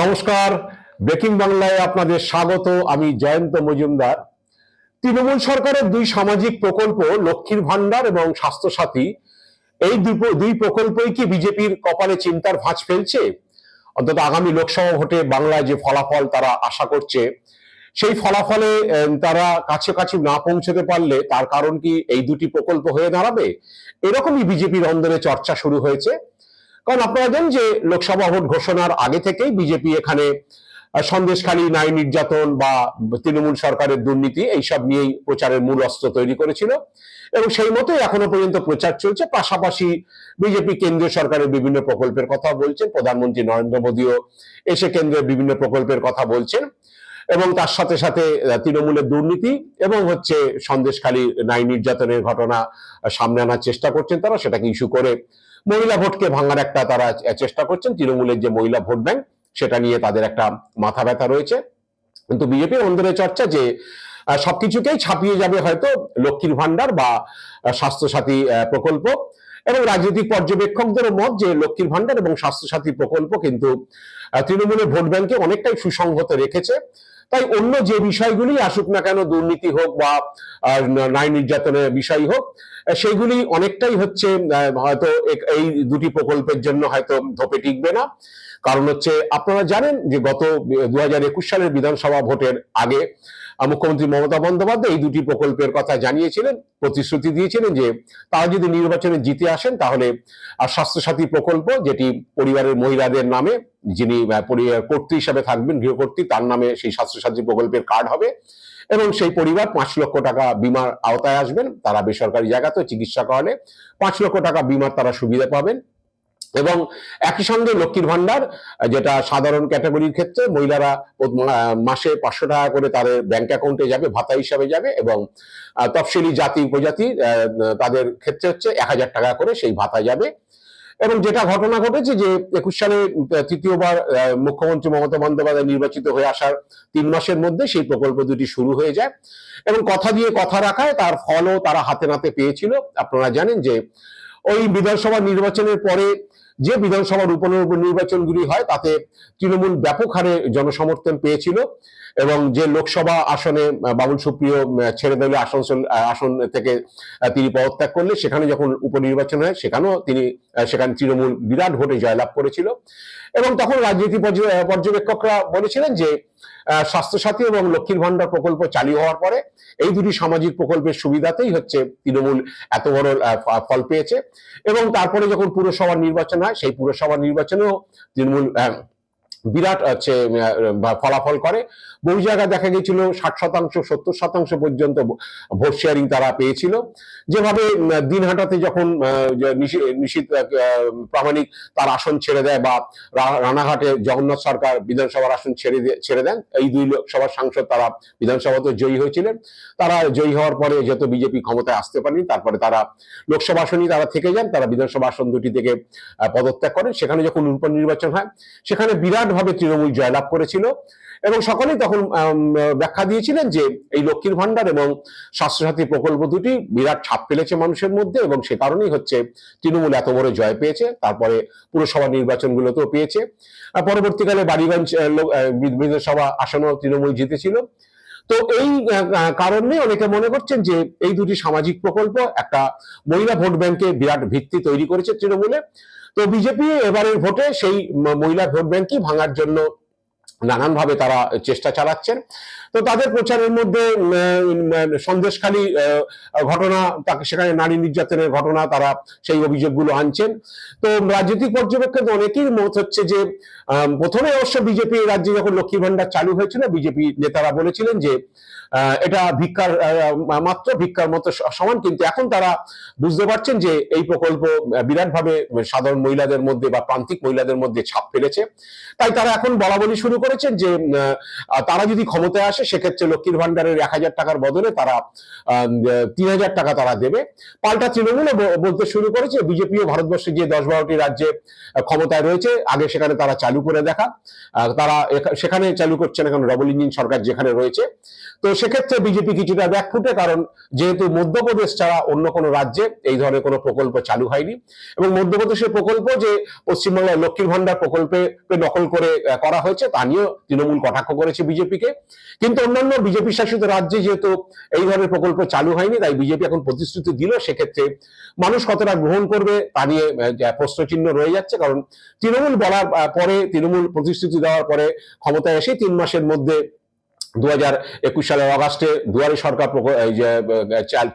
নমস্কার। ব্রেকিং বাংলায় আপনাদের স্বাগত। আমি জয়ন্ত মজুমদার। তৃণমূল সরকারের দুই সামাজিক প্রকল্প, লক্ষ্মীর ভান্ডার এবং স্বাস্থ্যসাথী, এই দুই প্রকল্পই কি বিজেপির কপালে চিন্তার ভাঁজ ফেলছে? অন্তত আগামী লোকসভা ভোটে বাংলায় যে ফলাফল তারা আশা করছে, সেই ফলাফলে তারা কাছাকাছি না পৌঁছতে পারলে তার কারণ কি এই দুটি প্রকল্প হয়ে দাঁড়াবে? এরকমই বিজেপির অন্দরে চর্চা শুরু হয়েছে। কারণ আপনারা জানেন যে লোকসভা ভোট ঘোষণার আগে থেকেই বিজেপি এখানে সন্দেশখালী নারী নির্যাতন বা তৃণমূল সরকারের দুর্নীতি এইসব নিয়েই প্রচারের মূল অস্ত্র তৈরি করেছিল। এবং সেই মতোই এখনও পর্যন্ত প্রচার চলছে। পাশাপাশি বিজেপি কেন্দ্রীয় সরকারের বিভিন্ন প্রকল্পের কথা বলছেন। প্রধানমন্ত্রী নরেন্দ্র মোদীও এসে কেন্দ্রের বিভিন্ন প্রকল্পের কথা বলছেন। এবং তার সাথে সাথে তৃণমূলের দুর্নীতি এবং হচ্ছে সন্দেশখালী নাই নির্যাতনের ঘটনা সামনে আনার চেষ্টা করছেন তারা, সেটাকে ইস্যু করে মহিলা ভোটকে ভাঙার একটা তারা চেষ্টা করছেন। তৃণমূলের যে মহিলা ভোট ব্যাংক, সেটা নিয়ে তাদের একটা মাথা ব্যথা রয়েছে। কিন্তু বিজেপির অন্দরে চর্চা যে সবকিছুকেই ছাপিয়ে যাবে হয়তো লক্ষ্মীর ভান্ডার বা স্বাস্থ্যসাথী প্রকল্প এবং রাজনৈতিক পর্যবেক্ষকদের মত যে লক্ষ্মীর ভান্ডার এবং স্বাস্থ্যসাথী প্রকল্প কিন্তু তৃণমূলের ভোট ব্যাংকে অনেকটাই সুসংহত রেখেছে। তাই অন্য যে বিষয়গুলি আসুক না কেন, দুর্নীতি হোক বা নারী নির্যাতনের বিষয় হোক সেইগুলি অনেকটাই হচ্ছে হয়তো এই দুটি প্রকল্পের জন্য হয়তো ধোপে টিকবে না। কারণ হচ্ছে, আপনারা জানেন যে গত দু সালের বিধানসভা ভোটের আগে মুখ্যমন্ত্রী মমতা বন্দ্যোপাধ্যায় এই দুটি প্রকল্পের কথা জানিয়েছিলেন, প্রতিশ্রুতি দিয়েছিলেন যে তারা যদি নির্বাচনে জিতে আসেন তাহলে স্বাস্থ্যসাথী প্রকল্প যেটি পরিবারের মহিলাদের নামে, যিনি কর্ত্রী হিসাবে থাকবেন গৃহকর্ত্রী তার নামে সেই স্বাস্থ্যসাথী প্রকল্পের কার্ড হবে এবং সেই পরিবার পাঁচ লক্ষ টাকা বিমার আওতায় আসবেন, তারা বেসরকারি জায়গাতে চিকিৎসা করালে পাঁচ লক্ষ টাকা বিমার তারা সুবিধা পাবেন। এবং একই সঙ্গে লক্ষ্মীর ভান্ডার যেটা সাধারণ ক্যাটাগরির ক্ষেত্রে মহিলারা মাসে পাঁচশো টাকা করে তাদের ব্যাংক অ্যাকাউন্টে যাবে, ভাতা হিসাবে যাবে এবং তফসিলি জাতি উপজাতি তাদের ক্ষেত্রে হচ্ছে এক হাজার টাকা করে সেই ভাতা যাবে। এবং যেটা ঘটনা ঘটেছে যে একুশ সালে তৃতীয়বার মুখ্যমন্ত্রী মমতা বন্দ্যোপাধ্যায় নির্বাচিত হয়ে আসার তিন মাসের মধ্যে সেই প্রকল্প দুটি শুরু হয়ে যায়। এবং কথা দিয়ে কথা রাখায় তার ফলও তারা হাতে নাতে পেয়েছিল। আপনারা জানেন যে ওই বিধানসভা নির্বাচনের পরে যে বিধানসভার উপ নির্বাচনগুলি হয়, তাতে তৃণমূল ব্যাপক হারে জনসমর্থন পেয়েছিল এবং যে লোকসভা আসনে বাবুল সুপ্রিয় ছেড়ে দিলে আসানসোল আসন থেকে তিনি পদত্যাগ করলে, সেখানে যখন উপনির্বাচন হয়, সেখানেও তিনি সেখানে তৃণমূল বিরাট ভোটে জয়লাভ করেছিল। এবং তখন রাজনীতি পর্য- পর্যবেক্ষকরা বলেছিলেন যে স্বাস্থ্যসাথী এবং লক্ষ্মীর ভান্ডার প্রকল্প চালু হওয়ার পরে, এই দুটি সামাজিক প্রকল্পের সুবিধাতেই হচ্ছে তৃণমূল এত বড় ফল পেয়েছে। এবং তারপরে যখন পুরসভার নির্বাচন হয় সেই পুরসভা নির্বাচনেও তৃণমূল বিরাট হচ্ছে ফলাফল করে। বহু জায়গায় দেখা গেছিল ষাট শতাংশ সত্তর শতাংশ পর্যন্ত ভোট শেয়ারিং তারা পেয়েছিল। যেভাবে দিনহাটাতে যখন আহ, যে নিশি- প্রামাণিক তার আসন ছেড়ে দেয় বা রানাঘাটে জগন্নাথ সরকার বিধানসভার আসন ছেড়ে ছেড়ে দেন এই দুই লোকসভার সাংসদ তারা বিধানসভাতে জয়ী হয়েছিলেন। তারা জয়ী হওয়ার পরে যেহেতু বিজেপি ক্ষমতায় আসতে পারেনি তারপরে তারা লোকসভা আসনই তারা থেকে যান তারা বিধানসভা আসন দুটি থেকে পদত্যাগ করেন। সেখানে যখন উপনির্বাচন হয় সেখানে বিরাটভাবে তৃণমূল জয়লাভ করেছিল এবং সকলেই তখন ব্যাখ্যা দিয়েছিলেন যে এই লক্ষ্মীর ভান্ডার এবং স্বাস্থ্যসাথী প্রকল্প দুটি বিরাট ছাপ ফেলেছে মানুষের মধ্যে এবং সে কারণেই হচ্ছে তৃণমূল এত বড় জয় পেয়েছে। তারপরে পুরসভা নির্বাচনগুলোতেও পেয়েছে। পরবর্তীকালে বাড়িগঞ্জ বিধানসভা আসনও তৃণমূল জিতেছিল। তো এই কারণে অনেকে মনে করছেন যে এই দুটি সামাজিক প্রকল্প একটা মহিলা ভোট ব্যাংকে বিরাট ভিত্তি তৈরি করেছে তৃণমূলে। তো বিজেপি এবারের ভোটে সেই মহিলা ভোট ব্যাংকই ভাঙার জন্য নানানভাবে তারা চেষ্টা চালাচ্ছেন। তো তাদের প্রচারের মধ্যে সন্দেশখালী ঘটনা, তাকে সেখানে নারী নির্যাতনের ঘটনা তারা সেই অভিযোগগুলো আনছেন। তো রাজনৈতিক পর্যবেক্ষক অনেকেই মত হচ্ছে যে প্রথমে অবশ্য বিজেপি রাজ্যে যখন লক্ষ্মী ভান্ডার চালু হয়েছিল, বিজেপি নেতারা বলেছিলেন যে এটা ভিক্ষার মাত্র ভিক্ষার মতো সমান, কিন্তু এখন তারা বুঝতে পারছেন যে এই প্রকল্প বিরাটভাবে সাধারণ মহিলাদের মধ্যে বা প্রান্তিক মহিলাদের মধ্যে ছাপ ফেলেছে। তাই তারা এখন বলা বলি শুরু করেছেন যে তারা যদি ক্ষমতায় আসে, সেক্ষেত্রে লক্ষ্মীর ভান্ডারের এক হাজার টাকার বদলে তারা তিন হাজার টাকা তারা দেবে। পাল্টা তৃণমূলে বলতে শুরু করেছে। বিজেপিও ভারতবর্ষে যে দশ বারোটি রাজ্যে ক্ষমতায় রয়েছে, আগে সেখানে তারা চালু করে দেখা। তারা সেখানে চালু করছে না কারণ ডবল ইঞ্জিন সরকার যেখানে রয়েছে। তো সেক্ষেত্রে বিজেপি কিছুটা ব্যাক ফুটে, কারণ যেহেতু মধ্যপ্রদেশ ছাড়া অন্য কোনো রাজ্যে এই ধরনের কোনো প্রকল্প চালু হয়নি এবং মধ্যপ্রদেশের প্রকল্প যে পশ্চিমবাংলার লক্ষ্মীর ভান্ডার প্রকল্পে নকল করে করা হয়েছে, তা নিয়েও তৃণমূল কটাক্ষ করেছে বিজেপিকে। কিন্তু অন্যান্য বিজেপি শাসিত রাজ্যে যেহেতু এই ধরনের প্রকল্প চালু হয়নি, তাই বিজেপি এখন প্রতিশ্রুতি দিল, সেক্ষেত্রে মানুষ কতটা গ্রহণ করবে তা নিয়ে প্রশ্নচিহ্ন রয়ে যাচ্ছে। কারণ তৃণমূল বলার পরে তৃণমূল প্রতিশ্রুতি দেওয়ার পরে ক্ষমতায় এসে তিন মাসের মধ্যে দু হাজার একুশ সালের অগাস্টে দুয়ারে সরকার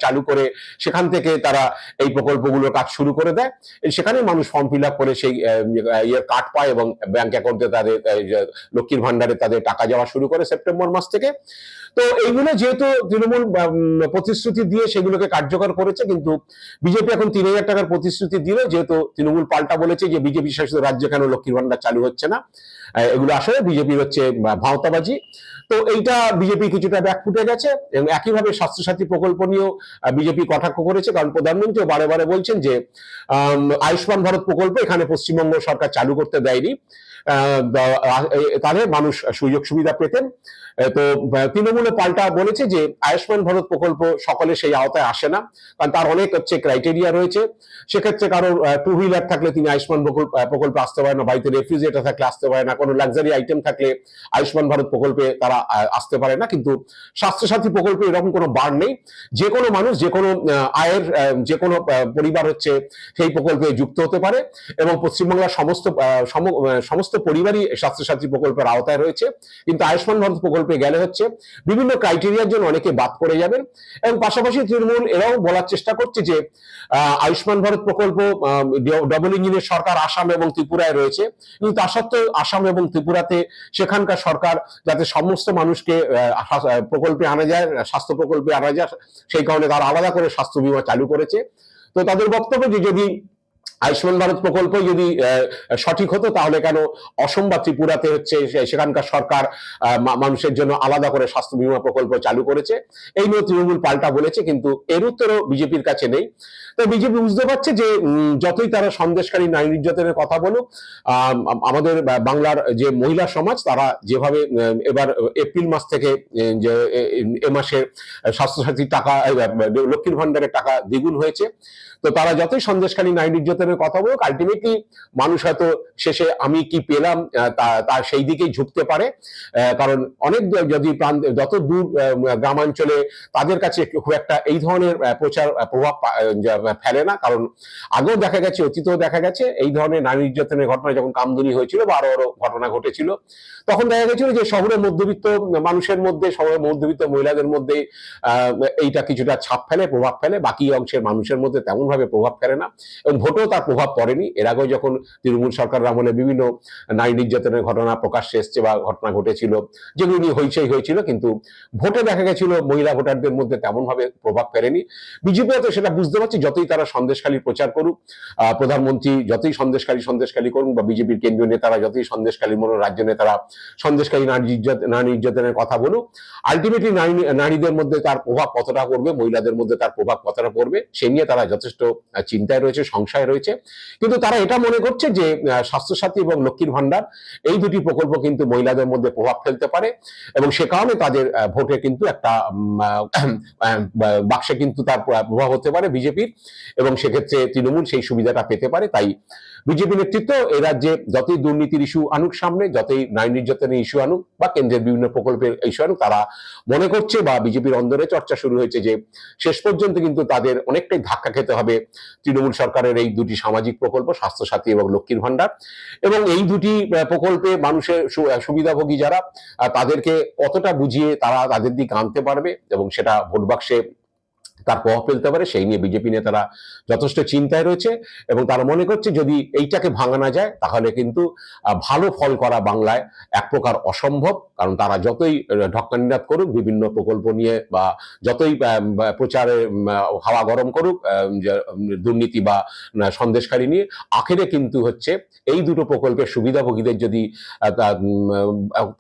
চালু করে সেখান থেকে তারা এই প্রকল্পগুলোর কাজ শুরু করে দেয়। সেখানে মানুষ ফর্ম ফিল আপ করে সেই ইয়ের কার্ড পায় এবং ব্যাংক অ্যাকাউন্টে তাদের লক্ষ্মীর ভান্ডারে তাদের টাকা যাওয়া শুরু করে সেপ্টেম্বর মাস থেকে। তো এইগুলো যেহেতু তৃণমূল প্রতিশ্রুতি দিয়ে সেগুলোকে কার্যকর করেছে, কিন্তু বিজেপি এখন তিন হাজার টাকার প্রতিশ্রুতি দিলে, যেহেতু তৃণমূল পাল্টা বলেছে যে বিজেপি শাসিত রাজ্যে কেন লক্ষ্মীর ভান্ডার চালু হচ্ছে না। এগুলো আসলে বিজেপি হচ্ছে ভাওতাবাজি। তো এইটা বিজেপি কিছুটা ব্যাক ফুটে গেছে এবং একইভাবে স্বাস্থ্যসাথী প্রকল্প নিয়েও বিজেপি কটাক্ষ করেছে। কারণ প্রধানমন্ত্রীও বারে বারে বলছেন যে আয়ুষ্মান ভারত প্রকল্প এখানে পশ্চিমবঙ্গ সরকার চালু করতে দেয়নি। তাহলে মানুষ সুযোগ সুবিধা পেতেন। তো তৃণমূলে পাল্টা বলেছে যে, আয়ুষ্মান ভারত প্রকল্প সকলে সেই আওতায় আসে না, কারণ তার অনেক হচ্ছে ক্রাইটেরিয়া রয়েছে। সেক্ষেত্রে কারোর টু হুইলার থাকলে তিনি আয়ুষ্মান প্রকল্পে আসতে পারে না, বাড়িতে রেফ্রিজারেটর থাকলে আসতে পারে না, কোনো লাক্সারি আইটেম থাকলে আয়ুষ্মান ভারত প্রকল্পে তারা আসতে পারে না। কিন্তু স্বাস্থ্যসাথী প্রকল্পে এরকম কোনো বার নেই। যে কোনো মানুষ, যে কোনো আয়ের যে কোনো পরিবার হচ্ছে সেই প্রকল্পে যুক্ত হতে পারে এবং পশ্চিমবাংলার সমস্ত সমস্ত পরিবারই স্বাস্থ্যসাথী প্রকল্পের আওতায় রয়েছে। কিন্তু আয়ুষ্মান ভারত প্রকল্পে গেলে হচ্ছে বিভিন্ন ক্রাইটেরিয়ার জন্য অনেকে বাদ পড়ে যাবেন এবং পাশাপাশি তৃণমূল এরাও বলার চেষ্টা করছে যে আয়ুষ্মান ভারত প্রকল্প ডবল ইঞ্জিনের সরকার আসাম এবং ত্রিপুরায় রয়েছে। কিন্তু তা সত্ত্বেও আসাম এবং ত্রিপুরাতে সেখানকার সরকার যাতে সমস্ত মানুষকে প্রকল্পে আনা যায়, স্বাস্থ্য প্রকল্পে আনা যায়, সেই কারণে তারা আলাদা করে স্বাস্থ্য বীমা চালু করেছে। তো তাদের বক্তব্য যে যদি আয়ুষ্মান ভারত প্রকল্প যদি সঠিক হতো তাহলে কেন অসম বা ত্রিপুরাতে হচ্ছে সেখানকার সরকার মানুষের জন্য আলাদা করে স্বাস্থ্য বীমা প্রকল্প চালু করেছে। এই নিয়ে তৃণমূল পাল্টা বলেছে কিন্তু এর উত্তরও বিজেপির কাছে নেই। তো বিজেপি বুঝতে পারছে যে যতই তারা সন্দেশকারী নারী নির্যাতনের কথা বলুক আম, আম- আমাদের বাংলার যে মহিলা সমাজ তারা যেভাবে এবার এপ্রিল মাস থেকে যে এ- মাসের স্বাস্থ্যসাথীর টাকা লক্ষ্মীর ভান্ডারের টাকা দ্বিগুণ হয়েছে। তো তারা যতই সন্দেশকারী নারী নির্যাতনের কথা বলুক আলটিমেটলি মানুষ হয়তো শেষে আমি কি পেলাম তা সেই দিকেই ঝুঁকতে পারে। কারণ অনেক যদি প্রান্ত, যত দূর গ্রামাঞ্চলে তাদের কাছে খুব একটা এই ধরনের প্রচার প্রভাব ফেলে না। কারণ আগেও দেখা গেছে, অতীতেও দেখা গেছে, এই ধরনের নারী নির্যাতনের ঘটনা যখন কামদুনি হয়েছিল বা আরও আরও ঘটনা ঘটেছিল, তখন দেখা গেছিল যে শহরের মধ্যবিত্ত মানুষের মধ্যে শহরের মধ্যবিত্ত মহিলাদের মধ্যে এইটা কিছুটা ছাপ ফেলে, প্রভাব ফেলে, বাকি অংশের মানুষের মধ্যে তেমন ভাবে প্রভাব ফেলে না। এবং ভোটেও তার প্রভাব পড়েনি। এর আগেও যখন তৃণমূল সরকার আমলে বিভিন্ন নারী নির্যাতনের ঘটনা প্রকাশ্যে এসছে বা ঘটনা ঘটেছিল, যেগুলো নিয়ে হইচই হয়েছিল, কিন্তু ভোটে দেখা গেছিল মহিলা ভোটারদের মধ্যে তেমন ভাবে প্রভাব ফেলেনি। বিজেপি তো সেটা বুঝতে পারছে, যতই তারা সন্দেশখালী প্রচার করুক প্রধানমন্ত্রী যতই সন্দেশকারী সন্দেশকালী করুক বা বিজেপির কেন্দ্রীয় নেতারা যতই সন্দেশকালী মনো রাজ্য নেতারা সন্দেশকারী নারী নারী নির্যাতনের কথা বলুক আলটিমেটলি নারী, নারীদের মধ্যে তার প্রভাব কতটা পড়বে, মহিলাদের মধ্যে তার প্রভাব কতটা পড়বে, সে নিয়ে তারা যথেষ্ট চিন্তায় রয়েছে, সংশয় রয়েছে। কিন্তু তারা এটা মনে করছে যে স্বাস্থ্যসাথী এবং লক্ষ্মীর ভান্ডার এই দুটি প্রকল্প কিন্তু মহিলাদের মধ্যে প্রভাব ফেলতে পারে এবং সে কারণে তাদের ভোটে কিন্তু একটা বাক্সে কিন্তু তার প্রভাব হতে পারে বিজেপির এবং সেক্ষেত্রে তৃণমূল সেই সুবিধাটা পেতে পারে। তাই বিজেপি নেতৃত্ব এ রাজ্যে যতই দুর্নীতির ইস্যু আনুক সামনে, যতই নারী নির্যাতনের ইস্যু আনুক বা কেন্দ্রের বিভিন্ন প্রকল্পের ইস্যু আনুক, তারা মনে করছে বা বিজেপির অন্দরে চর্চা শুরু হয়েছে যে শেষ পর্যন্ত কিন্তু তাদের অনেকটাই ধাক্কা খেতে হবে তৃণমূল সরকারের এই দুটি সামাজিক প্রকল্প, স্বাস্থ্যসাথী এবং লক্ষ্মীর ভান্ডার এবং এই দুটি প্রকল্পে মানুষের সুবিধাভোগী যারা তাদেরকে কতটা বুঝিয়ে তারা তাদের দিকে আনতে পারবে এবং সেটা ভোট বাক্সে তার প্রভাব ফেলতে পারে, সেই নিয়ে বিজেপি নেতারা যথেষ্ট চিন্তায় রয়েছে এবং তারা মনে করছে যদি এইটাকে ভাঙানো যায়, তাহলে কিন্তু ভালো ফল করা বাংলায় এক প্রকার অসম্ভব। কারণ তারা যতই ঢক্কানিনাদ করুক, বিভিন্ন প্রকল্প নিয়ে বা যতই প্রচারে হাওয়া গরম করুক দুর্নীতি বা সন্দেশকারী নিয়ে, আখেরে কিন্তু হচ্ছে এই দুটো প্রকল্পের সুবিধাভোগীদের যদি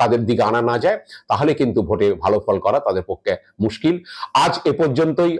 তাদের দিকে আনা না যায়, তাহলে কিন্তু ভোটে ভালো ফল করা তাদের পক্ষে মুশকিল। আজ এ পর্যন্তই